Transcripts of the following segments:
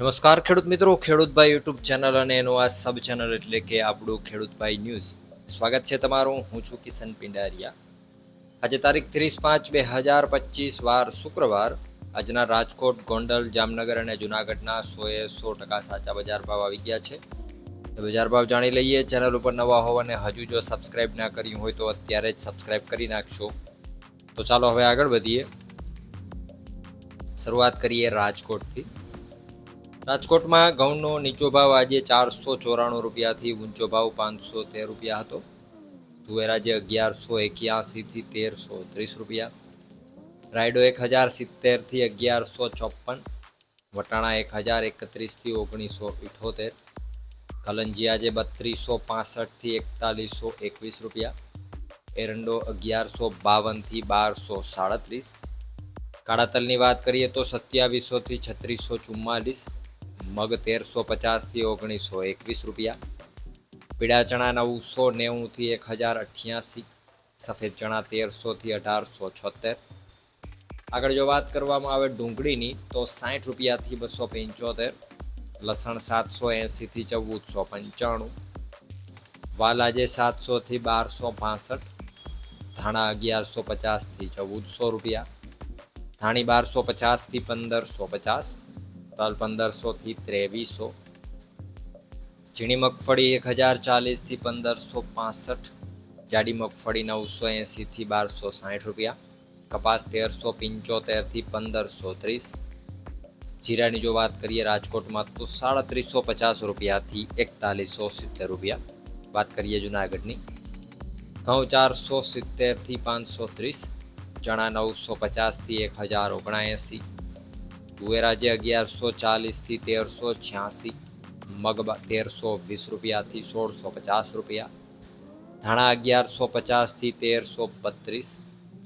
નમસ્કાર ખેડૂત મિત્રો ખેડૂતભાઈ યુટ્યુબ ચેનલ અને એનું આ સબ ચેનલ એટલે કે આપણું ખેડૂતભાઈ ન્યૂઝ. સ્વાગત છે તમારું, હું છું કિશન પિંડારિયા. આજે તારીખ ત્રીસ પાંચ બે હજાર પચીસ, વાર શુક્રવાર. આજના રાજકોટ, ગોંડલ, જામનગર અને જુનાગઢના સોએ સો ટકા સાચા બજાર ભાવ આવી ગયા છે. બજાર ભાવ જાણી લઈએ, ચેનલ ઉપર નવા હોવ અને હજુ જો સબસ્ક્રાઇબ ના કર્યું હોય તો અત્યારે જ સબસ્ક્રાઇબ કરી નાખશો. તો ચાલો હવે આગળ વધીએ. શરૂઆત કરીએ રાજકોટથી. રાજકોટમાં ઘઉંનો નીચો ભાવ આજે ચારસો ચોરાણું રૂપિયાથી ઊંચો ભાવ પાંચસો તેર રૂપિયા હતો. તુવેર આજે અગિયારસો એક્યાસીથી તેરસો ત્રીસ રૂપિયા. રાયડો એક હજાર સિત્તેરથી અગિયારસો ચોપન વટાણા એક હજાર એકત્રીસથી ઓગણીસો ઇઠોતેર. કલંજી આજે બત્રીસો પાસઠથી એકતાલીસો એકવીસ રૂપિયા. એરંડો અગિયારસો બાવનથી બારસો સાડત્રીસ. કાળા તલની વાત કરીએ તો સત્યાવીસોથી છત્રીસો ચુમ્માલીસ. મગ તેરસો પચાસથી ઓગણીસો એકવીસ રૂપિયા. પીળા ચણા નવસો નેવુંથી એક હજાર અઠ્યાસી. સફેદ ચણા તેરસોથી અઢારસો છોતેર. આગળ જો વાત કરવામાં આવે ડુંગળીની, તો સાઠ રૂપિયાથી બસો પંચોતેર. લસણ સાતસો એંસીથી ચૌદસો પંચાણું. વાલાજે સાતસોથી બારસો પાસઠ. ધાણા અગિયારસો પચાસથી ચૌદસો રૂપિયા. ધાણી બારસો પચાસથી પંદરસો પચાસ. તલ પંદરસોથી ત્રેવીસો. ઝીણી મગફળી એક હજાર ચાલીસથી પંદરસો પાસઠ. જાડી મગફળી નવસો એંસીથી બારસો સાઠ રૂપિયા. કપાસ તેરસો પંચોતેરથી પંદરસો ત્રીસ. જીરાની જો વાત કરીએ રાજકોટમાં તો સાડત્રીસો પચાસ રૂપિયાથી એકતાલીસો સિત્તેર રૂપિયા. વાત કરીએ જુનાગઢની. ઘઉં ચારસો સિત્તેરથી પાંચસો ત્રીસ. ચણા નવસો પચાસથી એક હજાર ઓગણએંસી. તુવેરાજે અગિયારસો ચાલીસથી તેરસો છ્યાસી, મગબા તેરસો વીસ રૂપિયાથી સોળસો પચાસ રૂપિયા, ધાણા અગિયારસો પચાસથી તેરસો બત્રીસ,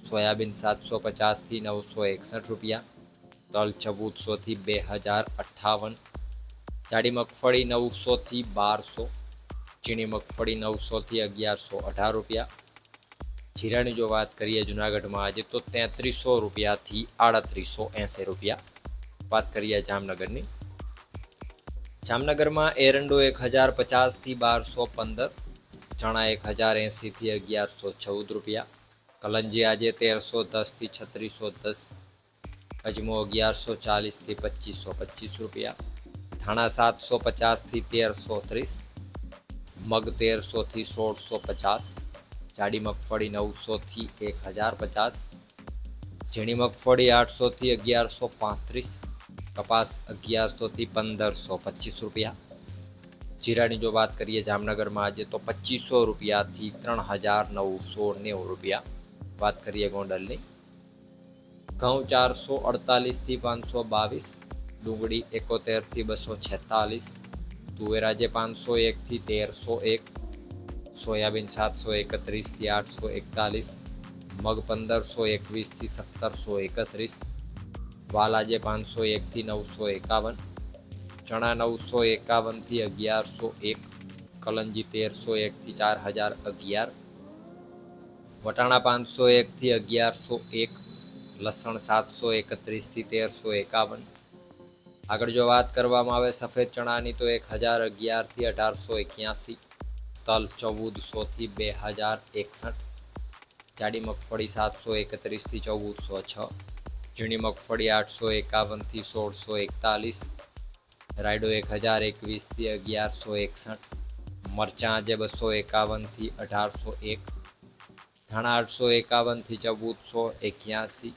સોયાબીન સાતસો પચાસથી નવસો એકસઠ રૂપિયા, તલ ચૌદસોથી બે હજાર અઠ્ઠાવન, જાડી મગફળી નવસોથી બારસો, ચીણી મગફળી નવસોથી અગિયારસો અઢાર રૂપિયા, જીરાની જો વાત કરીએ જુનાગઢમાં આજે તો તેત્રીસો રૂપિયાથી આડત્રીસો એંસી રૂપિયા વાત કરીએ જામનગરની. જામનગરમાં એરંડો એક હજાર પચાસથી બારસો પંદર, ચણા એક હજાર એંસીથી અગિયારસો ચૌદ રૂપિયા, કલંજી આજે તેરસો દસથી છત્રીસો દસ, અજમો અગિયારસો ચાલીસથી પચીસો પચીસ રૂપિયા, ધાણા સાતસો પચાસથી તેરસો ત્રીસ, મગ તેરસોથી સોળસો પચાસ, જાડી મગફળી નવસોથી એક હજાર પચાસ, ઝીણી મગફળી આઠસોથી અગિયારસો પાંત્રીસ કપાસ અગિયારસોથી પંદરસો, પચીસ રૂપિયા. જીરાની જો વાત કરીએ જામનગરમાં આજે તો પચીસો રૂપિયાથી ત્રણ હજાર નવસો નેવું રૂપિયા. વાત કરીએ ગોંડલની. ઘઉં ચારસો અડતાલીસથી પાંચસો બાવીસ, ડુંગળી એકોતેરથી બસો છેતાલીસ, તુવેર આજે પાંચસો એકથી તેરસો એક, સોયાબીન સાતસો એકત્રીસથી આઠસો એકતાલીસ, મગ પંદરસો એકવીસથી સત્તરસો એકત્રીસ વાલ આજે પાંચસો એકથી નવસો એકાવન, ચણા નવસો એકાવનથી અગિયારસો એક, કલંજી તેરસો એકથી ચાર હજાર અગિયાર, વટાણા પાંચસો એકથી અગિયારસો એક, લસણ સાતસો એકત્રીસથી તેરસો એકાવન. આગળ જો વાત કરવામાં આવે સફેદ ચણાની તો એક હજાર અગિયારથી અઢારસો એક્યાસી, તલ ચૌદસોથી બે હજાર એકસઠ, જાડી મગફળી સાતસો એકત્રીસથી ચૌદસો છ ઝીણી મગફળી આઠસો એકાવનથી સોળસો એકતાલીસ, રાયડો એક હજાર એકવીસથી અગિયારસો એકસઠ, મરચાં આજે બસો એકાવનથી અઢારસો એક, ધાણા આઠસો એકાવનથી ચૌદસો એક્યાસી,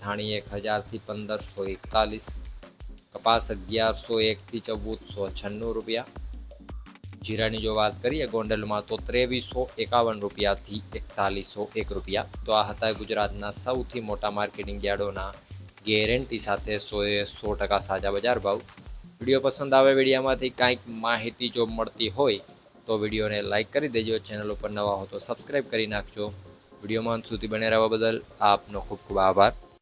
ધાણી એક હજારથી પંદરસો એકતાલીસ, કપાસ અગિયારસો એકથી ચૌદસો છન્નું રૂપિયા જીરાની જો વાત કરીએ ગોંડલમાં તો ત્રેવીસો એકાવન રૂપિયાથી એકતાલીસો એક રૂપિયા. તો આ હતા ગુજરાતના સૌથી મોટા માર્કેટિંગ યાર્ડોના ગેરંટી સાથે સોએ સો ટકા સાજા બજાર ભાવ. વીડિયો પસંદ આવે વિડીયામાંથી કાંઈક માહિતી જો મળતી હોય તો વિડીયોને લાઇક કરી દેજો, ચેનલ ઉપર નવા હો તો સબસ્ક્રાઈબ કરી નાખજો. વિડીયોમાં સુધી બને રહેવા બદલ આપનો ખૂબ ખૂબ આભાર.